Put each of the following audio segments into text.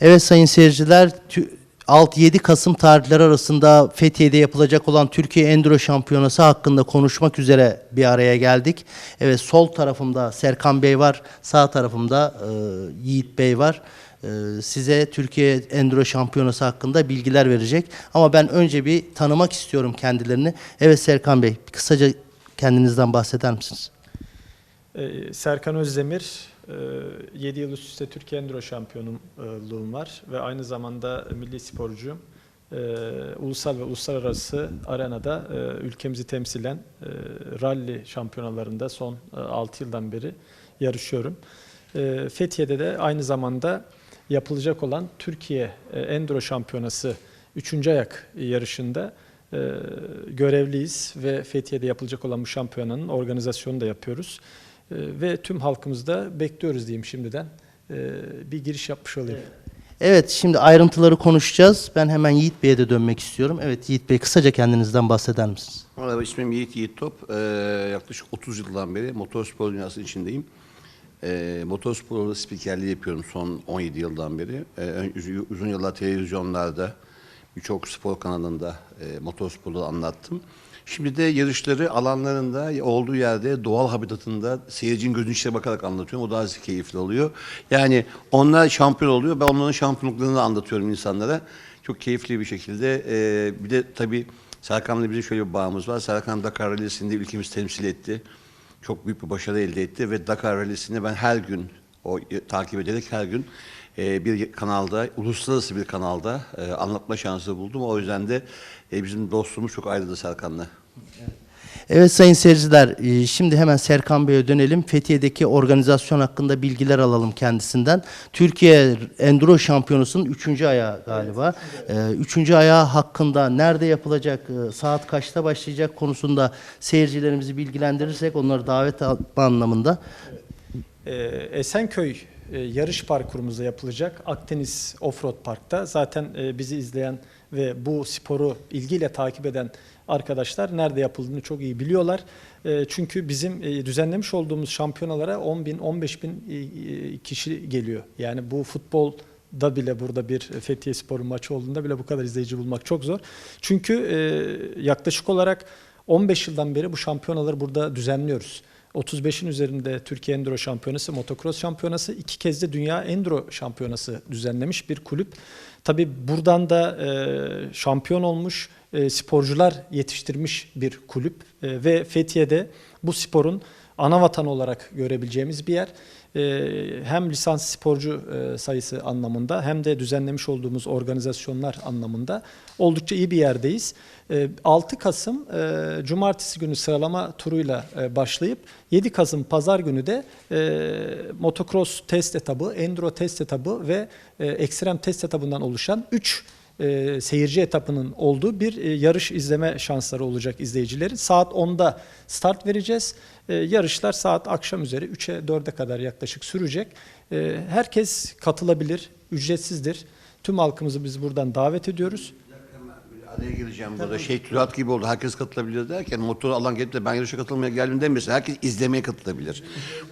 Evet sayın seyirciler, tü- 6-7 Kasım tarihleri arasında Fethiye'de yapılacak olan Türkiye Enduro Şampiyonası hakkında konuşmak üzere bir araya geldik. Evet sol tarafımda Serkan Bey var, sağ tarafımda e, Yiğit Bey var. E, size Türkiye Enduro Şampiyonası hakkında bilgiler verecek. Ama ben önce bir tanımak istiyorum kendilerini. Evet Serkan Bey, kısaca kendinizden bahseder misiniz? Ee, Serkan Özdemir, 7 yıl üst üste Türkiye Enduro şampiyonluğum var ve aynı zamanda milli sporcuyum. Ee, Ulusal ve uluslararası arenada e, ülkemizi temsilen e, rally şampiyonalarında son 6 yıldan beri yarışıyorum. Ee, Fethiye'de de aynı zamanda yapılacak olan Türkiye e, Enduro Şampiyonası 3. ayak yarışında e, görevliyiz ve Fethiye'de yapılacak olan bu şampiyonanın organizasyonunu da yapıyoruz. E, ve tüm halkımızda bekliyoruz diyeyim şimdiden. E, bir giriş yapmış olayım. Evet, şimdi ayrıntıları konuşacağız. Ben hemen Yiğit Bey'e de dönmek istiyorum. Evet Yiğit Bey, kısaca kendinizden bahseder misiniz? Merhaba ismim Yiğit Yiğit Top. Ee, yaklaşık 30 yıldan beri motorspor dünyasının içindeyim. Ee, motorsporda spikerliği yapıyorum son 17 yıldan beri. Ee, uzun- yıllar televizyonlarda, birçok spor kanalında e, motorsporları anlattım. Şimdi de yarışları alanlarında olduğu yerde doğal habitatında seyircinin gözünün içine bakarak anlatıyorum. O daha keyifli oluyor. Yani onlar şampiyon oluyor. Ben onların şampiyonluklarını anlatıyorum insanlara. Çok keyifli bir şekilde. Ee, bir de tabii Serkan'la bizim şöyle bir bağımız var. Serkan Dakar Rally'sinde ülkemizi temsil etti. Çok büyük bir başarı elde etti ve Dakar Rally'sini ben her gün o takip ederek her gün e, bir kanalda, uluslararası bir kanalda e, anlatma şansı buldum. O yüzden de e, bizim dostluğumuz çok ayrıldı Serkan'la. Evet sayın seyirciler, şimdi hemen Serkan Bey'e dönelim. Fethiye'deki organizasyon hakkında bilgiler alalım kendisinden. Türkiye Enduro Şampiyonası'nın 3. ayağı galiba. 3. ayağı hakkında nerede yapılacak, saat kaçta başlayacak konusunda seyircilerimizi bilgilendirirsek onları davet etme anlamında. Ee, Esenköy e, yarış parkurumuzda yapılacak Akdeniz Offroad Park'ta zaten e, bizi izleyen ve bu sporu ilgiyle takip eden arkadaşlar nerede yapıldığını çok iyi biliyorlar. E, Çünkü bizim düzenlemiş olduğumuz şampiyonalara 10 bin, 15 bin kişi geliyor. Yani bu futbol da bile burada bir Fethiye Sporu maçı olduğunda bile bu kadar izleyici bulmak çok zor. Çünkü yaklaşık olarak 15 yıldan beri bu şampiyonaları burada düzenliyoruz. 35'in üzerinde Türkiye Enduro Şampiyonası, Motocross Şampiyonası, iki kez de Dünya Enduro Şampiyonası düzenlemiş bir kulüp. Tabi buradan da e, şampiyon olmuş e, sporcular yetiştirmiş bir kulüp E, ve Fethiye'de bu sporun ana vatan olarak görebileceğimiz bir yer. E, hem lisans sporcu e, sayısı anlamında hem de düzenlemiş olduğumuz organizasyonlar anlamında oldukça iyi bir yerdeyiz. E, 6 Kasım e, Cumartesi günü sıralama turuyla e, başlayıp 7 Kasım Pazar günü de motocross test etabı, enduro test etabı ve ekstrem test etabından oluşan 3 e, seyirci etapının olduğu bir e, yarış izleme şansları olacak izleyicilerin. Saat 10'da start vereceğiz. E, yarışlar saat akşam üzeri 3'e 4'e kadar yaklaşık sürecek. E, herkes katılabilir, ücretsizdir. Tüm halkımızı biz buradan davet ediyoruz. Araya gireceğim burada. Şey türat gibi oldu. Herkes katılabilir derken motor alan gelip de ben yarışa katılmaya geldim demesin. Herkes izlemeye katılabilir.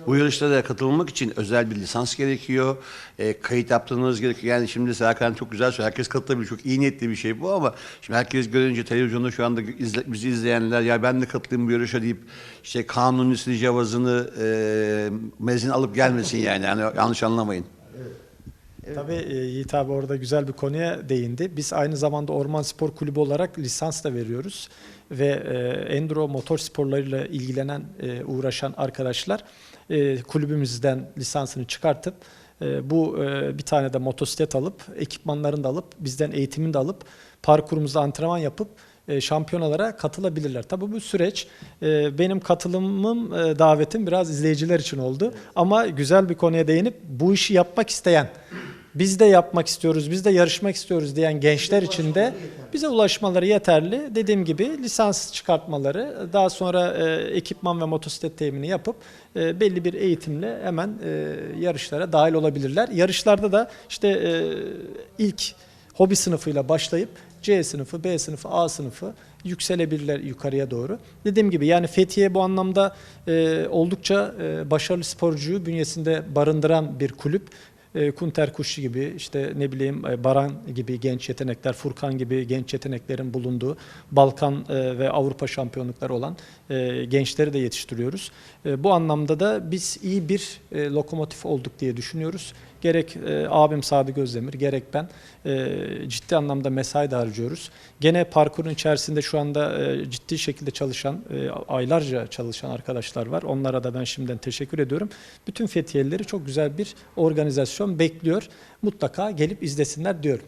Bu yarışlara katılmak için özel bir lisans gerekiyor. E, kayıt yaptırmanız gerekiyor. Yani şimdi Serkan çok güzel söylüyor. Herkes katılabilir. Çok iyi niyetli bir şey bu ama şimdi herkes görünce televizyonda şu anda izle, bizi izleyenler ya ben de katılayım bu yarışa deyip işte kanunisini cevazını e, mezin alıp gelmesin yani. yani yanlış anlamayın. Tabii e, Yiğit abi orada güzel bir konuya değindi. Biz aynı zamanda Orman Spor Kulübü olarak lisans da veriyoruz. Ve e, enduro motor sporlarıyla ilgilenen, e, uğraşan arkadaşlar e, kulübümüzden lisansını çıkartıp e, bu e, bir tane de motosiklet alıp, ekipmanlarını da alıp, bizden eğitimini de alıp, parkurumuzda antrenman yapıp e, şampiyonalara katılabilirler. Tabii bu süreç e, benim katılımım, e, davetim biraz izleyiciler için oldu. Ama güzel bir konuya değinip bu işi yapmak isteyen, biz de yapmak istiyoruz, biz de yarışmak istiyoruz diyen gençler için de bize ulaşmaları yeterli. Dediğim gibi lisans çıkartmaları, daha sonra e, ekipman ve motosiklet temini yapıp e, belli bir eğitimle hemen e, yarışlara dahil olabilirler. Yarışlarda da işte e, ilk hobi sınıfıyla başlayıp C sınıfı, B sınıfı, A sınıfı yükselebilirler yukarıya doğru. Dediğim gibi yani Fethiye bu anlamda e, oldukça e, başarılı sporcuyu bünyesinde barındıran bir kulüp. E, Kunter Kuşçu gibi işte ne bileyim e, Baran gibi genç yetenekler, Furkan gibi genç yeteneklerin bulunduğu Balkan e, ve Avrupa şampiyonlukları olan e, gençleri de yetiştiriyoruz. E, bu anlamda da biz iyi bir e, lokomotif olduk diye düşünüyoruz. Gerek abim Sadi Gözdemir, gerek ben ciddi anlamda mesai de harcıyoruz. Gene parkurun içerisinde şu anda ciddi şekilde çalışan, aylarca çalışan arkadaşlar var. Onlara da ben şimdiden teşekkür ediyorum. Bütün Fethiyelileri çok güzel bir organizasyon bekliyor. Mutlaka gelip izlesinler diyorum.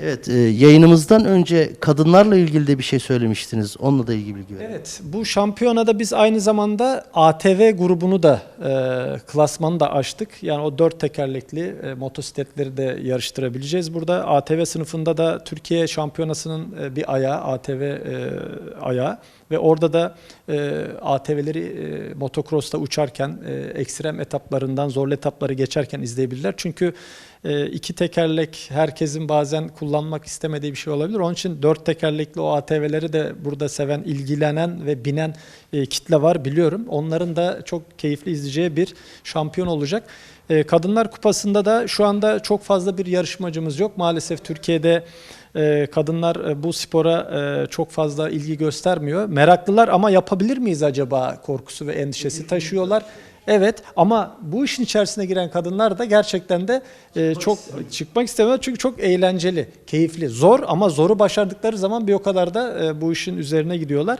Evet, e, yayınımızdan önce kadınlarla ilgili de bir şey söylemiştiniz. Onunla da ilgili bilgi verin. Evet, bu şampiyonada biz aynı zamanda ATV grubunu da e, klasmanı da açtık. Yani o dört tekerlekli e, motosikletleri de yarıştırabileceğiz burada. ATV sınıfında da Türkiye şampiyonasının e, bir ayağı, ATV e, ayağı ve orada da e, ATV'leri e, motocross'ta uçarken e, ekstrem etaplarından zorlu etapları geçerken izleyebilirler. Çünkü e, iki tekerlek herkesin bazen kullanmak istemediği bir şey olabilir. Onun için dört tekerlekli o ATV'leri de burada seven, ilgilenen ve binen e, kitle var biliyorum. Onların da çok keyifli izleyeceği bir şampiyon olacak. E, Kadınlar Kupası'nda da şu anda çok fazla bir yarışmacımız yok. Maalesef Türkiye'de e, kadınlar e, bu spora e, çok fazla ilgi göstermiyor. Meraklılar ama yapabilir miyiz acaba korkusu ve endişesi taşıyorlar. Evet ama bu işin içerisine giren kadınlar da gerçekten de e, çok çıkmak istemiyor çünkü çok eğlenceli, keyifli, zor ama zoru başardıkları zaman bir o kadar da e, bu işin üzerine gidiyorlar.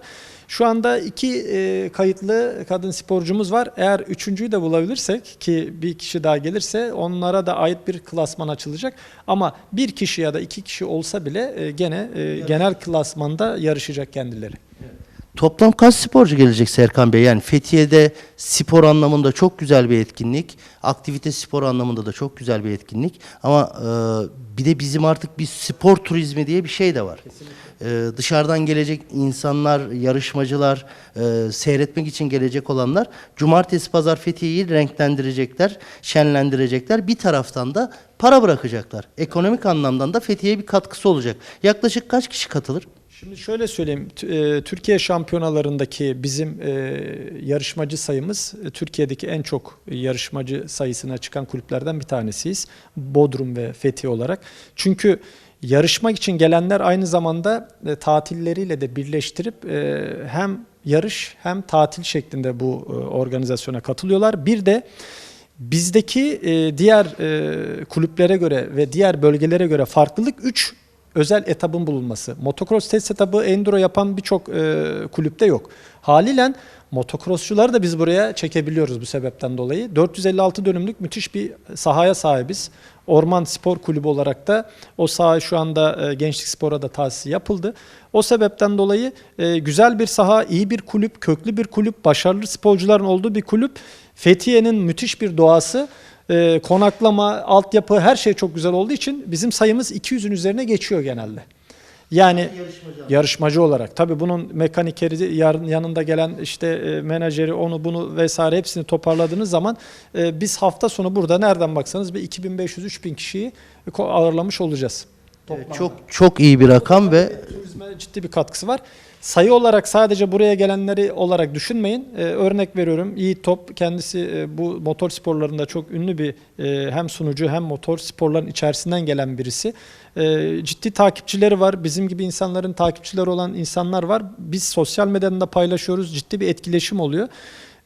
Şu anda iki e, kayıtlı kadın sporcumuz var. Eğer üçüncüyü de bulabilirsek ki bir kişi daha gelirse onlara da ait bir klasman açılacak. Ama bir kişi ya da iki kişi olsa bile e, gene e, genel klasmanda yarışacak kendileri. Toplam kaç sporcu gelecek Serkan Bey? Yani Fethiye'de spor anlamında çok güzel bir etkinlik. Aktivite spor anlamında da çok güzel bir etkinlik. Ama e, bir de bizim artık bir spor turizmi diye bir şey de var. E, dışarıdan gelecek insanlar, yarışmacılar, e, seyretmek için gelecek olanlar cumartesi pazar Fethiye'yi renklendirecekler, şenlendirecekler. Bir taraftan da para bırakacaklar. Ekonomik anlamdan da Fethiye'ye bir katkısı olacak. Yaklaşık kaç kişi katılır? Şimdi şöyle söyleyeyim, e, Türkiye şampiyonalarındaki bizim e, yarışmacı sayımız e, Türkiye'deki en çok yarışmacı sayısına çıkan kulüplerden bir tanesiyiz. Bodrum ve Fethiye olarak. Çünkü yarışmak için gelenler aynı zamanda tatilleriyle de birleştirip hem yarış hem tatil şeklinde bu organizasyona katılıyorlar. Bir de bizdeki diğer kulüplere göre ve diğer bölgelere göre farklılık 3 özel etabın bulunması. Motocross test etabı enduro yapan birçok e, kulüpte yok. Haliyle motocrossçuları da biz buraya çekebiliyoruz bu sebepten dolayı. 456 dönümlük müthiş bir sahaya sahibiz. Orman Spor Kulübü olarak da o saha şu anda e, Gençlik Spor'a da tahsisi yapıldı. O sebepten dolayı e, güzel bir saha, iyi bir kulüp, köklü bir kulüp, başarılı sporcuların olduğu bir kulüp. Fethiye'nin müthiş bir doğası, e, konaklama, altyapı her şey çok güzel olduğu için bizim sayımız 200'ün üzerine geçiyor genelde. Yani yarışmacı, olarak. Tabii bunun mekanikeri yanında gelen işte e, menajeri onu bunu vesaire hepsini toparladığınız zaman e, biz hafta sonu burada nereden baksanız bir 2500-3000 kişiyi ağırlamış olacağız. Evet, çok çok iyi bir rakam ve Turizme ciddi bir katkısı var. Sayı olarak sadece buraya gelenleri olarak düşünmeyin. Ee, örnek veriyorum. Yiğit Top kendisi e, bu motor sporlarında çok ünlü bir e, hem sunucu hem motor sporların içerisinden gelen birisi. E, ciddi takipçileri var. Bizim gibi insanların takipçileri olan insanlar var. Biz sosyal medyadan da paylaşıyoruz. Ciddi bir etkileşim oluyor.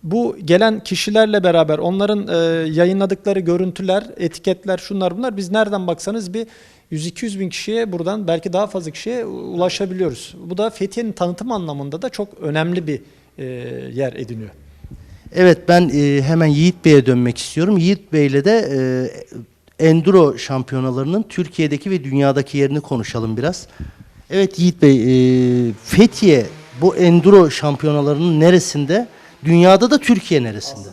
Bu gelen kişilerle beraber onların e, yayınladıkları görüntüler, etiketler, şunlar bunlar biz nereden baksanız bir 100-200 bin kişiye buradan belki daha fazla kişiye ulaşabiliyoruz. Bu da Fethiye'nin tanıtım anlamında da çok önemli bir e, yer ediniyor. Evet ben e, hemen Yiğit Bey'e dönmek istiyorum. Yiğit Bey'le de e, enduro şampiyonalarının Türkiye'deki ve dünyadaki yerini konuşalım biraz. Evet Yiğit Bey, e, Fethiye bu enduro şampiyonalarının neresinde? Dünyada da Türkiye neresinde?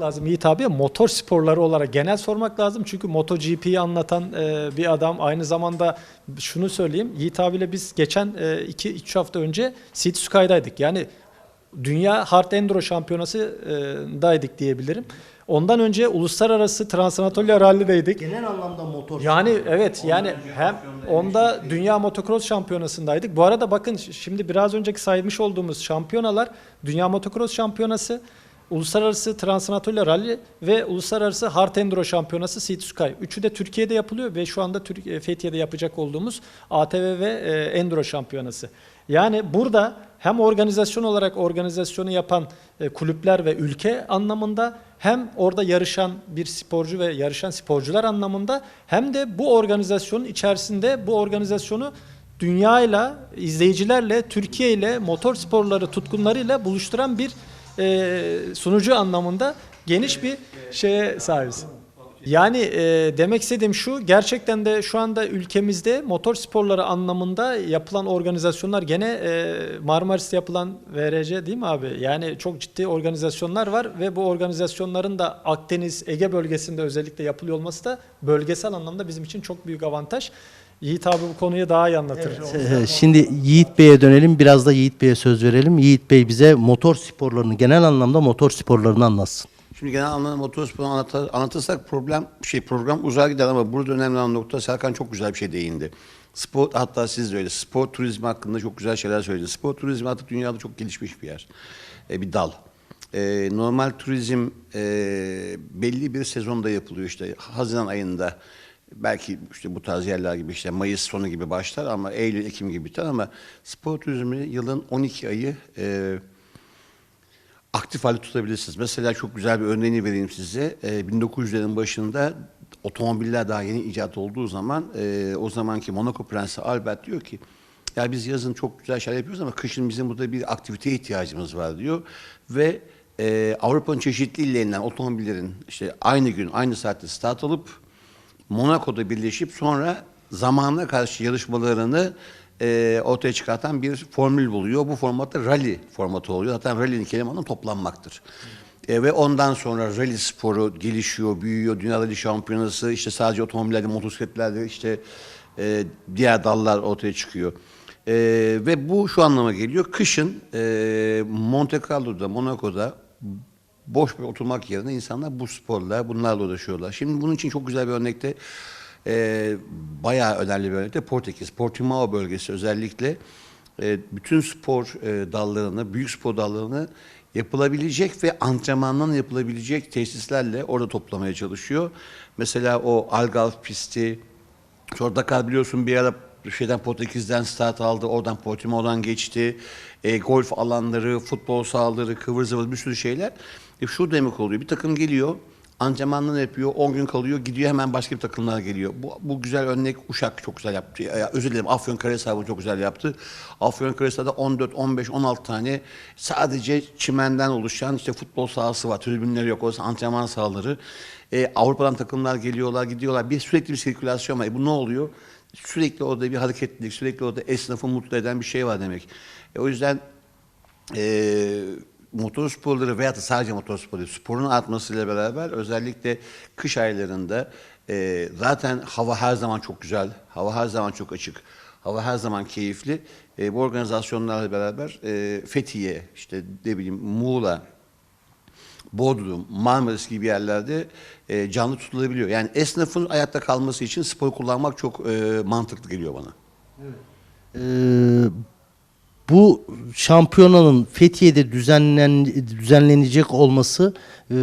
Sormak lazım Yiğit abi, motor sporları olarak genel sormak lazım. Çünkü MotoGP'yi anlatan e, bir adam. Aynı zamanda şunu söyleyeyim, Yiğit abiyle biz geçen 2-3 hafta önce City Sky'daydık. Yani Dünya Hard Enduro Şampiyonası'daydık diyebilirim. Ondan önce uluslararası Transanatolia Rally'deydik. Genel anlamda motor. Yani evet yani hem onda Dünya Motocross Şampiyonası'ndaydık. Bu arada bakın şimdi biraz önceki saymış olduğumuz şampiyonalar Dünya Motocross Şampiyonası, Uluslararası Transanatolya Rally ve Uluslararası Hard Enduro Şampiyonası Sea. Üçü de Türkiye'de yapılıyor ve şu anda Türkiye, Fethiye'de yapacak olduğumuz ATV ve e, Enduro Şampiyonası. Yani burada hem organizasyon olarak organizasyonu yapan e, kulüpler ve ülke anlamında hem orada yarışan bir sporcu ve yarışan sporcular anlamında hem de bu organizasyonun içerisinde bu organizasyonu dünyayla, izleyicilerle, Türkiye ile, motor sporları tutkunlarıyla buluşturan bir e, sunucu anlamında geniş bir şeye sahibiz. Yani e, demek istediğim şu, gerçekten de şu anda ülkemizde motor sporları anlamında yapılan organizasyonlar gene e, Marmaris'te yapılan VRC değil mi abi? Yani çok ciddi organizasyonlar var ve bu organizasyonların da Akdeniz, Ege bölgesinde özellikle yapılıyor olması da bölgesel anlamda bizim için çok büyük avantaj. Yiğit abi bu konuyu daha iyi anlatır. Ee, Şimdi Yiğit Bey'e dönelim. Biraz da Yiğit Bey'e söz verelim. Yiğit Bey bize motor sporlarını, genel anlamda motor sporlarını anlatsın. Şimdi genel anlamda motorsporu anlatır, anlatırsak problem şey program uzar gider ama burada önemli olan nokta Serkan çok güzel bir şey değindi. Spor hatta siz de öyle spor turizmi hakkında çok güzel şeyler söylediniz. Spor turizmi artık dünyada çok gelişmiş bir yer. E, bir dal. E, normal turizm e, belli bir sezonda yapılıyor işte Haziran ayında belki işte bu tarz yerler gibi işte Mayıs sonu gibi başlar ama Eylül Ekim gibi biter ama spor turizmi yılın 12 ayı e, aktif halde tutabilirsiniz. Mesela çok güzel bir örneğini vereyim size. Ee, 1900'lerin başında otomobiller daha yeni icat olduğu zaman e, o zamanki Monaco Prensi Albert diyor ki ya biz yazın çok güzel şeyler yapıyoruz ama kışın bizim burada bir aktiviteye ihtiyacımız var diyor ve e, Avrupa'nın çeşitli illerinden otomobillerin işte aynı gün aynı saatte start alıp Monaco'da birleşip sonra zamana karşı yarışmalarını e, ortaya çıkartan bir formül buluyor. Bu formatta rally formatı oluyor. Zaten rally'nin kelimanın toplanmaktır. E, ve ondan sonra rally sporu gelişiyor, büyüyor. Dünya Rally Şampiyonası işte sadece otomobillerde, motosikletlerde işte e, diğer dallar ortaya çıkıyor. E, ve bu şu anlama geliyor. Kışın e, Monte Carlo'da, Monaco'da boş bir oturmak yerine insanlar bu sporla, bunlarla uğraşıyorlar. Şimdi bunun için çok güzel bir örnekte e, bayağı önemli bir örnekte Portekiz, Portimao bölgesi özellikle e, bütün spor e, dallarını, büyük spor dallarını yapılabilecek ve antrenmandan yapılabilecek tesislerle orada toplamaya çalışıyor. Mesela o Algarve pisti, Sonra Dakar biliyorsun bir ara şeyden Portekiz'den start aldı. Oradan Portimao'dan geçti. E, golf alanları, futbol sahaları, kıvır zıvır bir sürü şeyler. E, şu demek oluyor. Bir takım geliyor. Antrenmanını yapıyor. 10 gün kalıyor. Gidiyor hemen başka bir takımlar geliyor. Bu, bu güzel örnek Uşak çok güzel yaptı. Ya, özür dilerim Afyonkarahisar bunu çok güzel yaptı. Afyonkarahisar'da 14, 15, 16 tane sadece çimenden oluşan işte futbol sahası var. Tribünleri yok. Orası antrenman sahaları. E, Avrupa'dan takımlar geliyorlar, gidiyorlar. Bir sürekli bir sirkülasyon var. E, bu ne oluyor? Sürekli orada bir hareketlilik, sürekli orada esnafı mutlu eden bir şey var demek. E, o yüzden e, motor sporları veya da sadece motor sporları sporun artmasıyla beraber özellikle kış aylarında e, zaten hava her zaman çok güzel, hava her zaman çok açık, hava her zaman keyifli. E, bu organizasyonlarla beraber e, Fethiye, işte ne bileyim Muğla, Bodrum, Marmaris gibi yerlerde e, canlı tutulabiliyor. Yani esnafın ayakta kalması için spor kullanmak çok e, mantıklı geliyor bana. Ee, bu şampiyonanın Fethiye'de düzenlen, düzenlenecek olması e,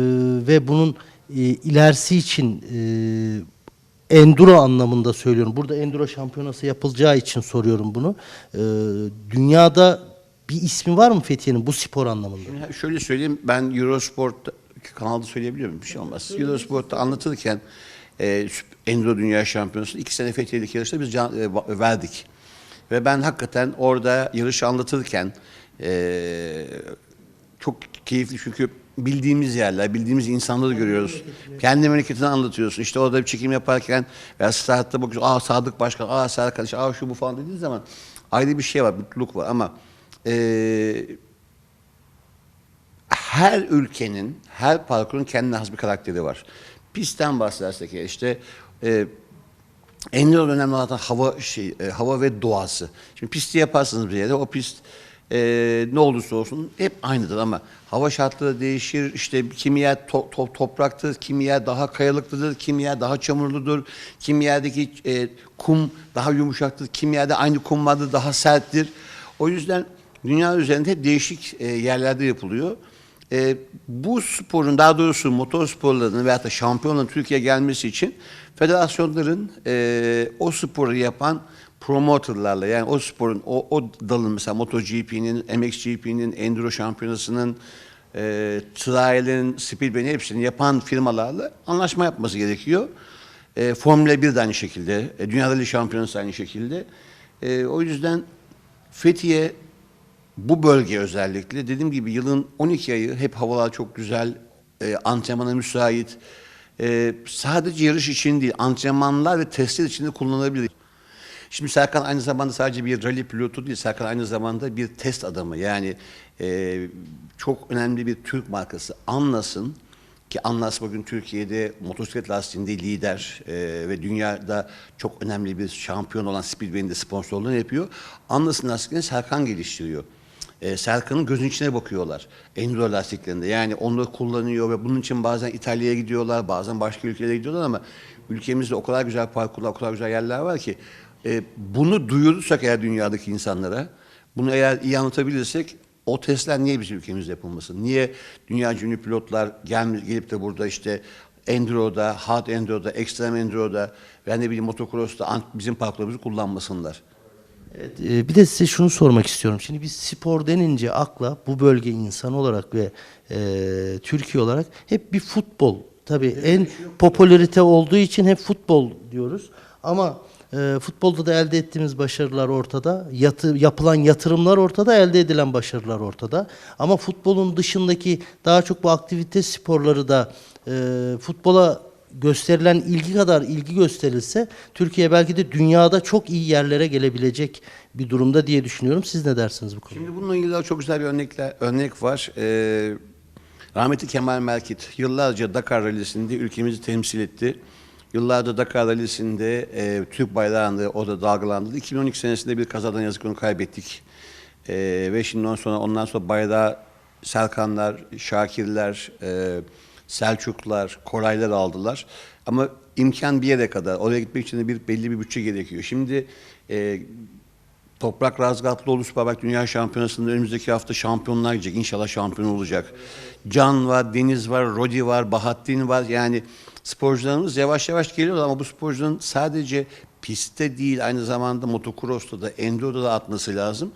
ve bunun e, ilerisi için e, enduro anlamında söylüyorum. Burada enduro şampiyonası yapılacağı için soruyorum bunu. E, dünyada bir ismi var mı Fethiye'nin bu spor anlamında? Şimdi şöyle söyleyeyim, ben Eurosport kanalda söyleyebiliyor muyum? Bir şey olmaz. Eurosport'ta anlatırken e, Enduro Dünya Şampiyonası iki sene Fethiye'deki yarışta biz can, e, verdik. Ve ben hakikaten orada yarışı anlatırken e, çok keyifli çünkü bildiğimiz yerler, bildiğimiz insanları görüyoruz. Kendi memleketini anlatıyorsun. İşte orada bir çekim yaparken veya startta bakıyorsun. Aa Sadık Başkan, aa Serkan, işte, aa şu bu falan dediğin zaman ayrı bir şey var, mutluluk var ama e, her ülkenin, her parkurun kendine has bir karakteri var. Pistten bahsedersek işte e, en önemli olan hava şey, e, hava ve doğası. Şimdi pisti yaparsınız bir yerde, o pist e, ne olursa olsun hep aynıdır ama hava şartları değişir. İşte kimi yer to- to- topraktır, kimi yer daha kayalıklıdır, kimi yer daha çamurludur, kimi yerdeki e, kum daha yumuşaktır, kimi yerde aynı kum vardır, daha serttir. O yüzden dünya üzerinde değişik e, yerlerde yapılıyor. E, bu sporun daha doğrusu motor sporlarının veyahut da şampiyonların Türkiye'ye gelmesi için federasyonların e, o sporu yapan promoterlarla yani o sporun o, o dalın mesela MotoGP'nin, MXGP'nin, Enduro Şampiyonası'nın e, trial'in, speedway'in hepsini yapan firmalarla anlaşma yapması gerekiyor. E, Formula 1 de aynı şekilde, e, Dünya Rally Şampiyonası aynı şekilde. E, o yüzden Fethiye bu bölge özellikle dediğim gibi yılın 12 ayı hep havalar çok güzel, e, antrenmana müsait. E, sadece yarış için değil, antrenmanlar ve testler için de kullanılabilir. Şimdi Serkan aynı zamanda sadece bir rally pilotu değil, Serkan aynı zamanda bir test adamı. Yani e, çok önemli bir Türk markası. Anlasın ki Anlas bugün Türkiye'de motosiklet lastiğinde lider e, ve dünyada çok önemli bir şampiyon olan Speedway'in de sponsorluğunu yapıyor. Anlas'ın lastiklerini Serkan geliştiriyor. E, Serkan'ın gözün içine bakıyorlar. Enduro lastiklerinde. Yani onları kullanıyor ve bunun için bazen İtalya'ya gidiyorlar, bazen başka ülkelere gidiyorlar ama ülkemizde o kadar güzel parkurlar, o kadar güzel yerler var ki e, bunu duyurursak eğer dünyadaki insanlara, bunu eğer iyi anlatabilirsek o testler niye bizim ülkemizde yapılmasın? Niye dünya ünlü pilotlar gel, gelip de burada işte Enduro'da, Hard Enduro'da, Extreme Enduro'da ve ne bileyim motocross'ta bizim parkurlarımızı kullanmasınlar? Evet, e, bir de size şunu sormak istiyorum. Şimdi biz spor denince akla bu bölge insan olarak ve e, Türkiye olarak hep bir futbol. Tabii en popülarite olduğu için hep futbol diyoruz. Ama e, futbolda da elde ettiğimiz başarılar ortada. Yatı, yapılan yatırımlar ortada, elde edilen başarılar ortada. Ama futbolun dışındaki daha çok bu aktivite sporları da e, futbola gösterilen ilgi kadar ilgi gösterilse Türkiye belki de dünyada çok iyi yerlere gelebilecek bir durumda diye düşünüyorum. Siz ne dersiniz bu konuda? Şimdi bununla ilgili çok güzel bir örnekler, örnek var. Ee, rahmetli Kemal Merkit yıllarca Dakar Rally'sinde ülkemizi temsil etti. Yıllarca Dakar Rally'sinde e, Türk bayrağını o da dalgalandırdı. 2012 senesinde bir kazadan yazık onu kaybettik. Ee, ve şimdi ondan sonra, ondan sonra bayrağı Serkanlar, Şakirler, e, Selçuklar, Koraylar aldılar. Ama imkan bir yere kadar. Oraya gitmek için de bir belli bir bütçe gerekiyor. Şimdi e, Toprak Razgatlıoğlu Süperbike Dünya Şampiyonası'nda önümüzdeki hafta şampiyonlar gidecek. İnşallah şampiyon olacak. Can var, Deniz var, Rodi var, Bahattin var. Yani sporcularımız yavaş yavaş geliyorlar ama bu sporcuların sadece pistte değil aynı zamanda motocross'ta da, enduro'da da atması lazım.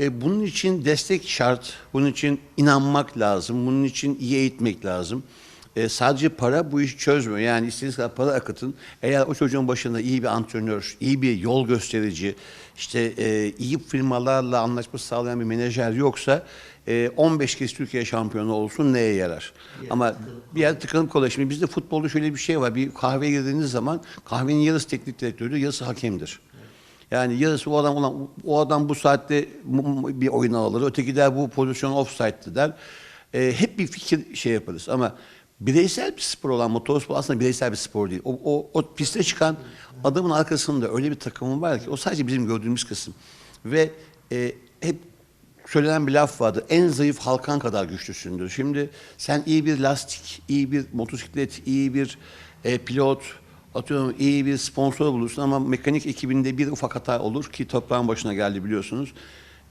E, bunun için destek şart, bunun için inanmak lazım, bunun için iyi eğitmek lazım. E, sadece para bu işi çözmüyor. Yani istediğiniz kadar para akıtın. Eğer o çocuğun başında iyi bir antrenör, iyi bir yol gösterici, işte e, iyi firmalarla anlaşma sağlayan bir menajer yoksa e, 15 kez Türkiye şampiyonu olsun neye yarar? Ama bir yer tıkanıp kalıyor. Şimdi bizde futbolda şöyle bir şey var. Bir kahveye girdiğiniz zaman kahvenin yarısı teknik direktördür, yarısı hakemdir. Yani yarısı o adam ulan o adam bu saatte bir oyunu alır. Öteki der bu pozisyon offside'dı der. E, hep bir fikir şey yaparız ama bireysel bir spor olan motorspor aslında bireysel bir spor değil. O, o, o piste çıkan adamın arkasında öyle bir takımın var ki o sadece bizim gördüğümüz kısım. Ve e, hep söylenen bir laf vardı. En zayıf halkan kadar güçlüsündür. Şimdi sen iyi bir lastik, iyi bir motosiklet, iyi bir e, pilot, atıyorum iyi bir sponsor bulursun ama mekanik ekibinde bir ufak hata olur ki toprağın başına geldi biliyorsunuz.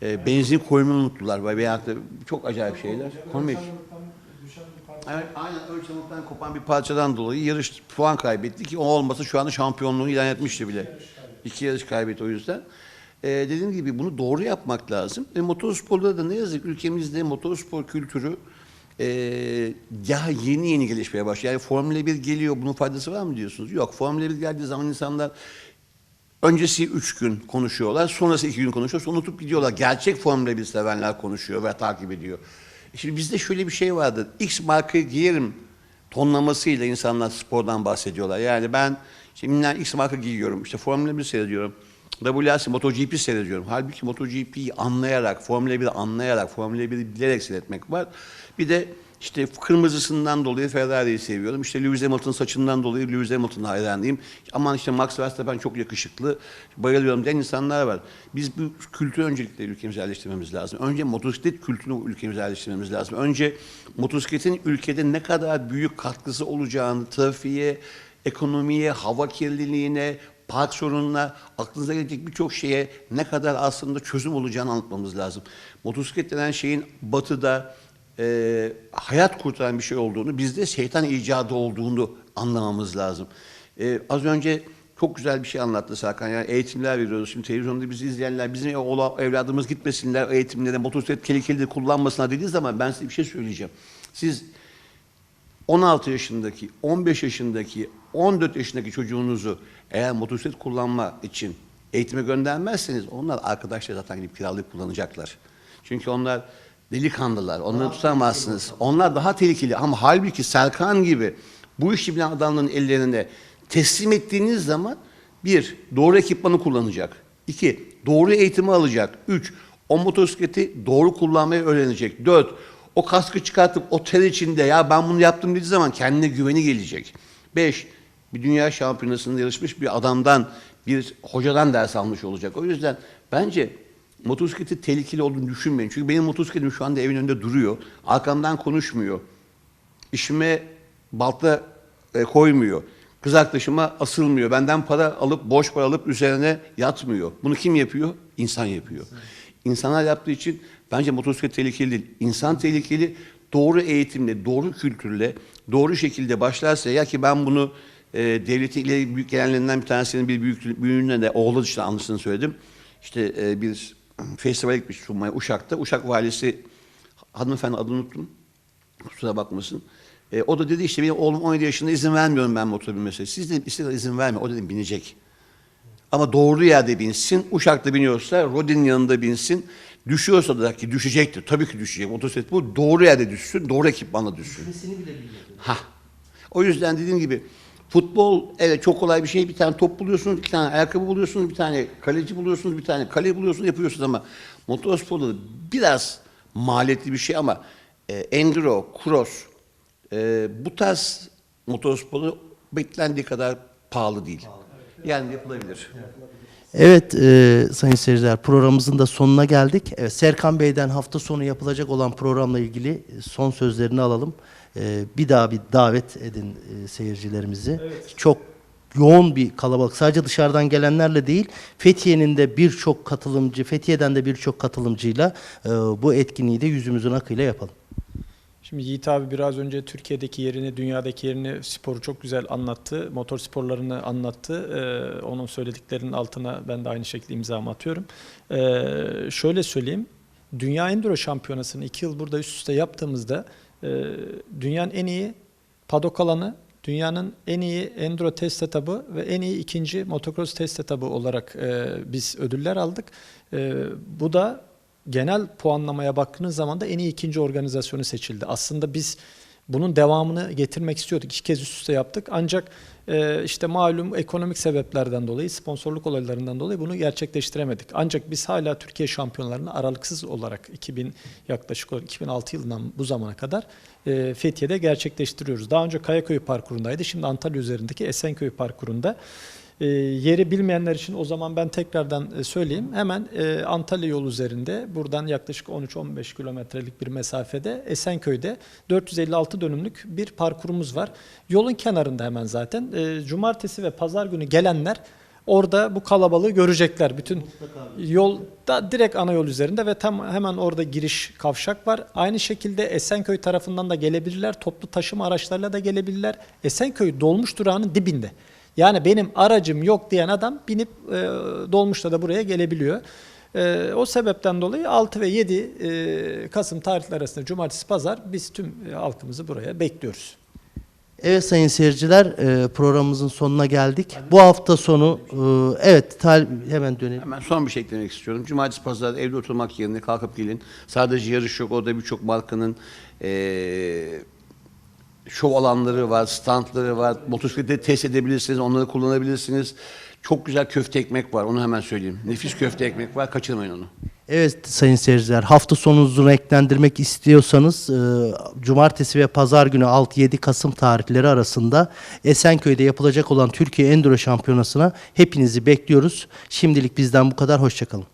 E, benzin koymayı unuttular veya da çok acayip şeyler. Komik. Evet, aynen ölçemekten kopan bir parçadan dolayı yarış puan kaybetti ki o olmasa şu anda şampiyonluğu ilan etmişti bile. İki yarış kaybetti o yüzden. Ee, dediğim gibi bunu doğru yapmak lazım. E, motorsporda da ne yazık ülkemizde motorspor kültürü e, yeni yeni gelişmeye başlıyor. Yani Formula 1 geliyor bunun faydası var mı diyorsunuz? Yok Formula 1 geldiği zaman insanlar Öncesi üç gün konuşuyorlar, sonrası iki gün konuşuyor, sonra unutup gidiyorlar. Gerçek Formula 1 sevenler konuşuyor ve takip ediyor. Şimdi bizde şöyle bir şey vardı. X markayı giyerim tonlamasıyla insanlar spordan bahsediyorlar. Yani ben şimdi X marka giyiyorum, işte Formula 1 seyrediyorum. WRC, MotoGP seyrediyorum. Halbuki MotoGP'yi anlayarak, Formula 1'i anlayarak, Formula 1'i bilerek seyretmek var. Bir de işte kırmızısından dolayı Ferrari'yi seviyorum. İşte Lewis Hamilton saçından dolayı Lewis Hamilton'a hayranıyım. Aman işte Max Verstappen çok yakışıklı, bayılıyorum diyen insanlar var. Biz bu kültürü öncelikle ülkemize yerleştirmemiz lazım. Önce motosiklet kültürünü ülkemize yerleştirmemiz lazım. Önce motosikletin ülkede ne kadar büyük katkısı olacağını, trafiğe, ekonomiye, hava kirliliğine, park sorununa, aklınıza gelecek birçok şeye ne kadar aslında çözüm olacağını anlatmamız lazım. Motosiklet denen şeyin batıda, e, hayat kurtaran bir şey olduğunu, bizde şeytan icadı olduğunu anlamamız lazım. E, az önce çok güzel bir şey anlattı Serkan. Yani eğitimler veriyoruz. Şimdi televizyonda bizi izleyenler, bizim evladımız gitmesinler eğitimlere, motosiklet tehlikeli de kullanmasınlar dediği zaman ben size bir şey söyleyeceğim. Siz 16 yaşındaki, 15 yaşındaki, 14 yaşındaki çocuğunuzu eğer motosiklet kullanma için eğitime göndermezseniz onlar arkadaşlar zaten gidip kiralayıp kullanacaklar. Çünkü onlar delikanlılar, onları tutamazsınız. Onlar daha tehlikeli ama halbuki Serkan gibi bu işi bilen adamların ellerine teslim ettiğiniz zaman bir, doğru ekipmanı kullanacak. İki, doğru eğitimi alacak. Üç, o motosikleti doğru kullanmayı öğrenecek. Dört, o kaskı çıkartıp o ter içinde ya ben bunu yaptım dediği zaman kendine güveni gelecek. Beş, bir dünya şampiyonasında yarışmış bir adamdan, bir hocadan ders almış olacak. O yüzden bence motosikleti tehlikeli olduğunu düşünmeyin. Çünkü benim motosikletim şu anda evin önünde duruyor. Arkamdan konuşmuyor. İşime balta e, koymuyor. Kız arkadaşıma asılmıyor. Benden para alıp, boş para alıp üzerine yatmıyor. Bunu kim yapıyor? İnsan yapıyor. İnsanlar yaptığı için bence motosiklet tehlikeli değil. İnsan tehlikeli. Doğru eğitimle, doğru kültürle, doğru şekilde başlarsa ya ki ben bunu e, devletin ileri büyük gelenlerinden bir tanesinin bir büyük büyüğüne de oğlu işte anısını söyledim. İşte e, bir festivale gitmiş sunmaya Uşak'ta. Uşak valisi hanımefendi adını unuttum. Kusura bakmasın. E, o da dedi işte benim oğlum 17 yaşında izin vermiyorum ben motor binmesine. Siz de istediler izin vermiyor. O dedim binecek. Ama doğru yerde binsin. Uşak'ta biniyorsa Rodin'in yanında binsin. Düşüyorsa da ki düşecektir. Tabii ki düşecek. Motosiklet bu. Doğru yerde düşsün. Doğru ekipmanla düşsün. Ha. O yüzden dediğim gibi futbol evet çok kolay bir şey. Bir tane top buluyorsunuz, iki tane ayakkabı buluyorsunuz, bir tane kaleci buluyorsunuz, bir tane kale buluyorsunuz, yapıyorsunuz ama motorsporda da biraz maliyetli bir şey ama e, enduro, cross e, bu tarz motorsporu beklendiği kadar pahalı değil. Yani yapılabilir. Evet e, sayın seyirciler programımızın da sonuna geldik. Evet, Serkan Bey'den hafta sonu yapılacak olan programla ilgili son sözlerini alalım. E, bir daha bir davet edin e, seyircilerimizi. Çok yoğun bir kalabalık. Sadece dışarıdan gelenlerle değil, Fethiye'nin de birçok katılımcı, Fethiye'den de birçok katılımcıyla e, bu etkinliği de yüzümüzün akıyla yapalım. Şimdi Yiğit abi biraz önce Türkiye'deki yerini, dünyadaki yerini sporu çok güzel anlattı. Motor sporlarını anlattı. Ee, onun söylediklerinin altına ben de aynı şekilde imzamı atıyorum. Ee, şöyle söyleyeyim. Dünya Enduro Şampiyonası'nı iki yıl burada üst üste yaptığımızda e, dünyanın en iyi padok alanı, dünyanın en iyi enduro test etabı ve en iyi ikinci motocross test etabı olarak e, biz ödüller aldık. E, bu da genel puanlamaya baktığınız zaman da en iyi ikinci organizasyonu seçildi. Aslında biz bunun devamını getirmek istiyorduk. İki kez üst üste yaptık. Ancak e, işte malum ekonomik sebeplerden dolayı, sponsorluk olaylarından dolayı bunu gerçekleştiremedik. Ancak biz hala Türkiye şampiyonlarını aralıksız olarak 2000 yaklaşık olarak 2006 yılından bu zamana kadar e, Fethiye'de gerçekleştiriyoruz. Daha önce Kayaköy parkurundaydı. Şimdi Antalya üzerindeki Esenköy parkurunda. E, yeri bilmeyenler için o zaman ben tekrardan e, söyleyeyim. Hemen e, Antalya yolu üzerinde buradan yaklaşık 13-15 kilometrelik bir mesafede Esenköy'de 456 dönümlük bir parkurumuz var. Yolun kenarında hemen zaten. E, cumartesi ve pazar günü gelenler orada bu kalabalığı görecekler. Bütün yolda direkt ana yol üzerinde ve tam hemen orada giriş kavşak var. Aynı şekilde Esenköy tarafından da gelebilirler. Toplu taşıma araçlarıyla da gelebilirler. Esenköy dolmuş durağının dibinde. Yani benim aracım yok diyen adam binip e, dolmuşla da buraya gelebiliyor. E, o sebepten dolayı 6 ve 7 e, Kasım tarihleri arasında cumartesi pazar biz tüm e, halkımızı buraya bekliyoruz. Evet sayın seyirciler e, programımızın sonuna geldik. Bu hafta sonu e, evet tal- hemen dönelim. Hemen son bir şey eklemek istiyorum. Cumartesi pazar evde oturmak yerine kalkıp gelin. Sadece yarış yok. Orada birçok markanın eee şov alanları var, standları var. Motosikleti test edebilirsiniz, onları kullanabilirsiniz. Çok güzel köfte ekmek var, onu hemen söyleyeyim. Nefis köfte ekmek var, kaçırmayın onu. Evet sayın seyirciler hafta sonunuzu renklendirmek istiyorsanız e, cumartesi ve pazar günü 6-7 Kasım tarihleri arasında Esenköy'de yapılacak olan Türkiye Enduro Şampiyonası'na hepinizi bekliyoruz. Şimdilik bizden bu kadar hoşçakalın.